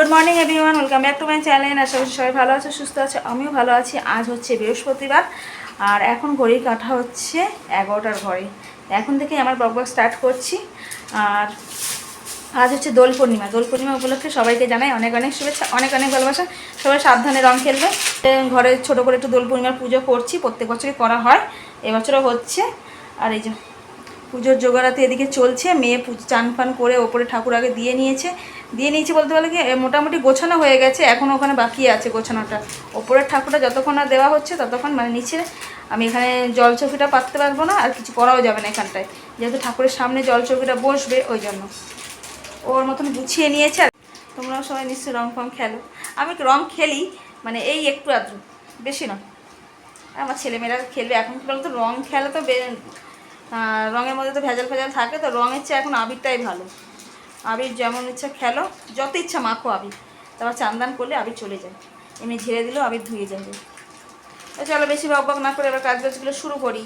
Good morning everyone welcome back to my channel আশা করছি সবাই ভালো আছে, সুস্থ আছে? আমিও ভালো আছি। আজ হচ্ছে বৃহস্পতিবার। আর এখন ঘড়ির কাঠা হচ্ছে এগারোটার ঘরে এখন থেকে আমার ব্লগ স্টার্ট করছি। আর আজ হচ্ছে দোল পূর্ণিমা। দোল পূর্ণিমা উপলক্ষে সবাইকে জানাই অনেক অনেক শুভেচ্ছা, অনেক অনেক ভালোবাসা। সবাই সাবধানে রং খেলবে। ঘরে ছোট করে একটু দোল পূর্ণিমার পুজো করছি। প্রত্যেক বছরই করা হয়। এবছরও হচ্ছে। আর এই যে পুজোর জোগাড়াতে এদিকে চলছে। মেয়ে চান ফান করে ওপরে ঠাকুর আগে দিয়ে নিয়েছে। দিয়ে নিয়েছে বলতে পারলে কি মোটামুটি গোছানো হয়ে গেছে। এখনও ওখানে বাকি আছে গোছানোটা। ওপরের ঠাকুরটা যতক্ষণ না দেওয়া হচ্ছে, ততক্ষণ মানে নিচে আমি এখানে জল চৌকিটা পাততে পারব না, আর কিছু করাও যাবে না এখানটায়। যেহেতু ঠাকুরের সামনে জল চৌকিটা বসবে, ওই জন্য। ওর মতন গুছিয়ে নিয়েছে আর তোমরাও সবাই নিশ্চয়ই রং ফং খেলো। আমি রং খেলি? মানে এই একটু আধটু, বেশি নয়। আমার ছেলেমেয়েরা খেলবে। এখন কি বলতো, রং খেলা তো রঙের মধ্যে তো ভেজাল ফেজাল থাকে, তো রঙের চেয়ে এখন আবিরটাই ভালো। আবির যেমন ইচ্ছা খেলো, যত ইচ্ছা মাখো আবির। তারপর চান্দান করলে আবির চলে যায়। এমনি ঝেড়ে দিলেও আবির ধুয়ে যাবে। তো চলো বেশি বক না করে এবার কাজ শুরু করি।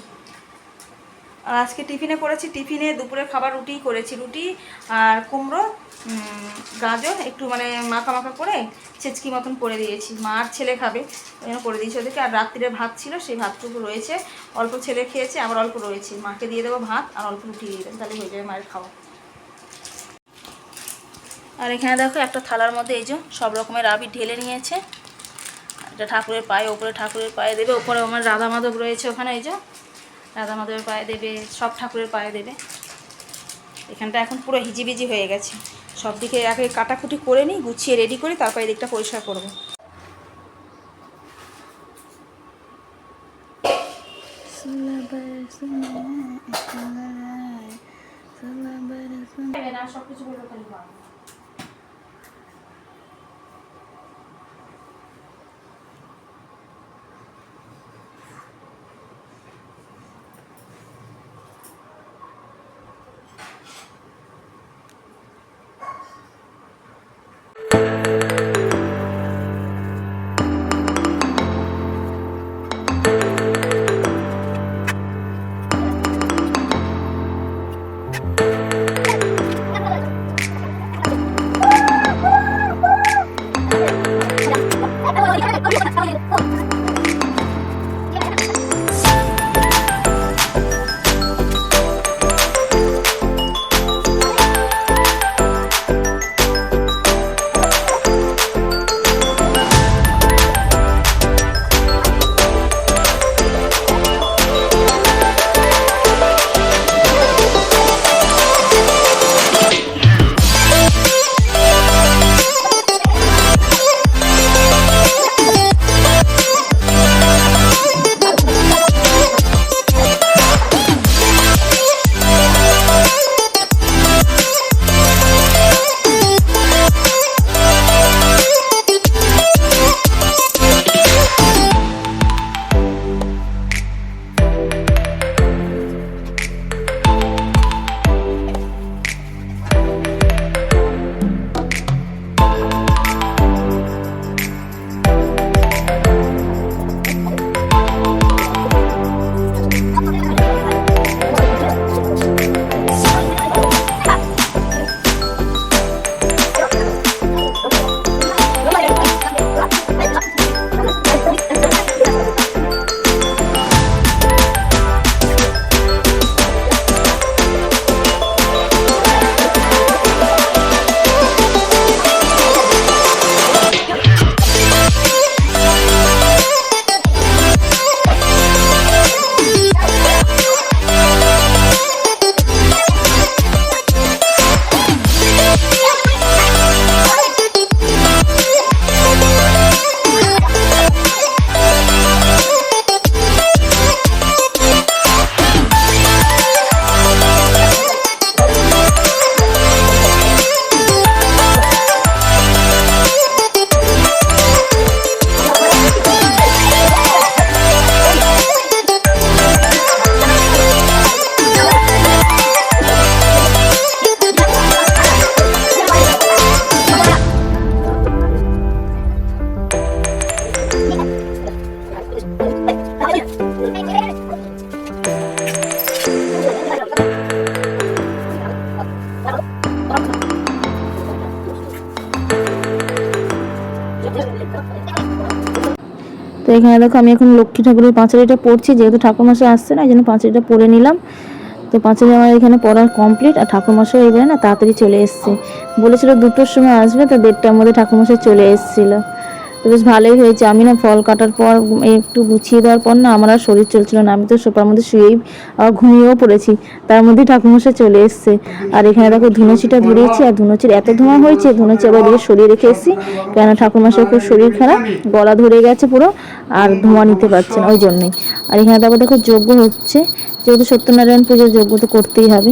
আর আজকে টিফিনে করেছি, টিফিনে দুপুরের খাবার রুটিই করেছি, রুটি আর কুমড়ো গাজর, একটু মানে মাখা মাখা করে ছেচকি মতন করে দিয়েছি। মা আর ছেলে খাবে, ওই জন্য করে দিয়েছি ওদেরকে। আর রাত্রিরে ভাত ছিল, সেই ভাতটুকু রয়েছে। অল্প ছেলে খেয়েছে, আবার অল্প রয়েছে। মাকে দিয়ে দেবো ভাত আর অল্প রুটি দিয়ে দেবো, তাহলে হয়ে যাবে মায়ের খাওয়া। আর এখানে দেখো একটা থালার মধ্যে এই যে সব রকমের আবির ঢেলে নিয়েছে। এটা ঠাকুরের পায়ে, ওপরে ঠাকুরের পায়ে দেবে, ওপরে আমার রাধা মাধব রয়েছে ওখানে, এই যে। রাধা মাধবের পায়ে দেবে সব ঠাকুরের পায়ে দেবে এখানটা এখন পুরো হিজিবিজি হয়ে গেছে সব দিকে আগে কাটাকুটি করে নিই গুছিয়ে রেডি করি তারপর এই দিকটা পরিষ্কার করব সব কিছু এখানে দেখো আমি এখন লক্ষ্মী ঠাকুরের পাঁচালিটা পড়ছি, যেহেতু ঠাকুরমশাই আসছে না, এই জন্য পাঁচালিটা পরে নিলাম। তো পাঁচালি আমার এখানে পড়া কমপ্লিট আর ঠাকুরমশাই এবারে না তাড়াতাড়ি চলে এসছে। বলেছিল দুটোর সময় আসবে, তো দেড়টার মধ্যে ঠাকুরমশাই চলে এসেছিল। তো বেশ ভালোই হয়েছে। আমি না ফল কাটার পর একটু গুছিয়ে দেওয়ার পর না আমার আর শরীর চলছিল না। আমি তো সোফার মধ্যে শুয়েই ঘুমিয়েও পড়েছি। তার মধ্যে ঠাকুরমশাই চলে এসছে। আর এখানে দেখো ধুনুচিটা ধরিয়েছি আর ধুনুচির এত ধোঁয়া হয়েছে, ধুনুচি আবার এদিকে সরিয়ে রেখে এসেছি। কেন ঠাকুরমশাই খুব শরীর খারাপ, গলা ধরে গেছে পুরো আর ধোঁয়া নিতে পারছে না, ওই জন্যই। আর এখানে দেখো দেখো যজ্ঞ হচ্ছে। যেহেতু সত্যনারায়ণ পুজোর যজ্ঞ তো করতেই হবে।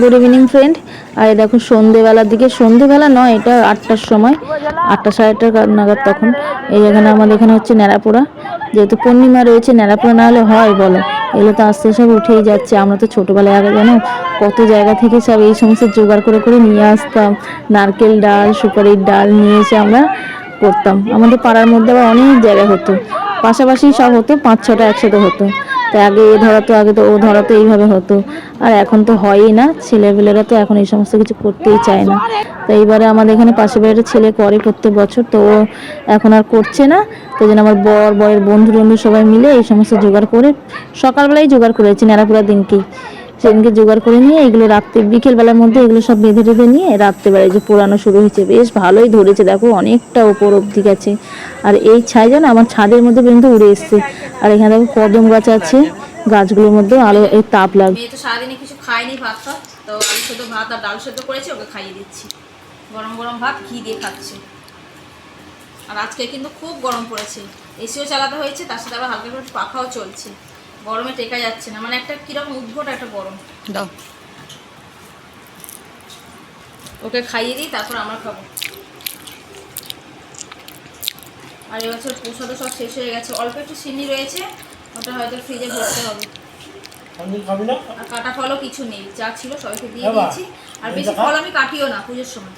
গুড ইভিনিং ফ্রেন্ড আর দেখো, সন্ধেবেলার দিকে, সন্ধেবেলা নয়, এটা আটটার সময়, আটটা সাড়ে আটটা কা- নাগাদ তখন। এই এখানে আমাদের এখানে হচ্ছে ন্যাড়াপোড়া। যেহেতু পূর্ণিমা রয়েছে, ন্যাড়াপোড়া না হলে হয়, বলো। এগুলো তো আস্তে সব উঠেই যাচ্ছে। আমরা তো ছোটোবেলায়, আগে জানো, কত জায়গা থেকে সব এই সমস্ত জোগাড় করে করে নিয়ে আসতাম। নারকেল ডাল, সুপারির ডাল নিয়ে এসে আমরা করতাম। আমাদের পাড়ার মধ্যে আবার অনেক জায়গা হতো। পাশাপাশি সব হতো, পাঁচ ছটা একসাথে হতো। তাই আগে এ ধরাতো আগে তো ও ধরাতো এইভাবে হতো। আর এখন তো হয়ই না, ছেলেপেলেরা তো এখন এই সমস্ত কিছু করতেই চায় না। তো এইবারে আমাদের এখানে পাশের বাড়ির ছেলে করে প্রত্যেক বছর, তো ও এখন আর করছে না। তো যেন আমার বর বয়ের বন্ধু বন্ধু সবাই মিলে এই সমস্ত জোগাড় করে সকালবেলাই জোগাড় করেছি ন্যাড়াপুরা দিনকেই। সেদিনকে জোগাড় করে নিয়ে এগুলো রাত্রে, বিকেলবেলার মধ্যে এগুলো সব বেঁধে টেঁধে নিয়ে রাত্রেবেলায় যে পোড়ানো শুরু হয়েছে, বেশ ভালোই ধরেছে। দেখো অনেকটা ওপর অবধি গেছে। আর এই ছাই যেন আমার ছাদের মধ্যে পর্যন্ত উড়ে এসছে। আর এখানে দেখো কদম গাছ আছে, গাছগুলোর মধ্যে আলো, এই তাপ সারাদিনে কিছু খায়নি ভাত ভাত আর ডাল সেদ্ধ করেছি, ওকে খাইয়ে দিচ্ছি। গরম গরম ভাত, ঘি দিয়ে খাচ্ছে। আর আজকে কিন্তু খুব গরম পড়েছে। এসিও চালাতে হয়েছে, তার সাথে আবার হালকা করে পাখাও চলছে। গরমে টেকা যাচ্ছে না। মানে একটা কীরকম উদ্ভট একটা গরম। দাও। ওকে খাইয়ে দিই তারপর আমরা খাব। আর এবছর প্রসাদও সব শেষ হয়ে গেছে। অল্প একটু চিনি রয়েছে ওটা হয়তো ফ্রিজে ভরতে হবে। আমি খাবি না? আর কাটা ফলও কিছু নেই। যা ছিল সবাইকে দিয়ে দিয়েছি। আর বেশি ফল আমি কাটিও না পুজোর সময়।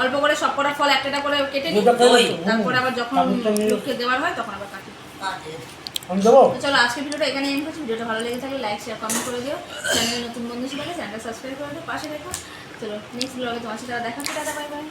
অল্প করে সব কটা ফল একটা একটা করে কেটে নিই। তারপরে আবার যখন লোককে দেওয়ার হয় তখন আবার কাটি। আমি দেবো? চলো আজকের ভিডিওটা এখানে এন্ড করছি। ভিডিওটা ভালো লেগে থাকলে লাইক শেয়ার কমেন্ট করে দিও। চ্যানেলে নতুন বন্ধু হিসেবে চ্যানেলটা সাবস্ক্রাইব করে দিও। পাশে দেখো। চলো নেক্সট ব্লগে তোমার সাথে দেখা হচ্ছে দাদা বাই বাই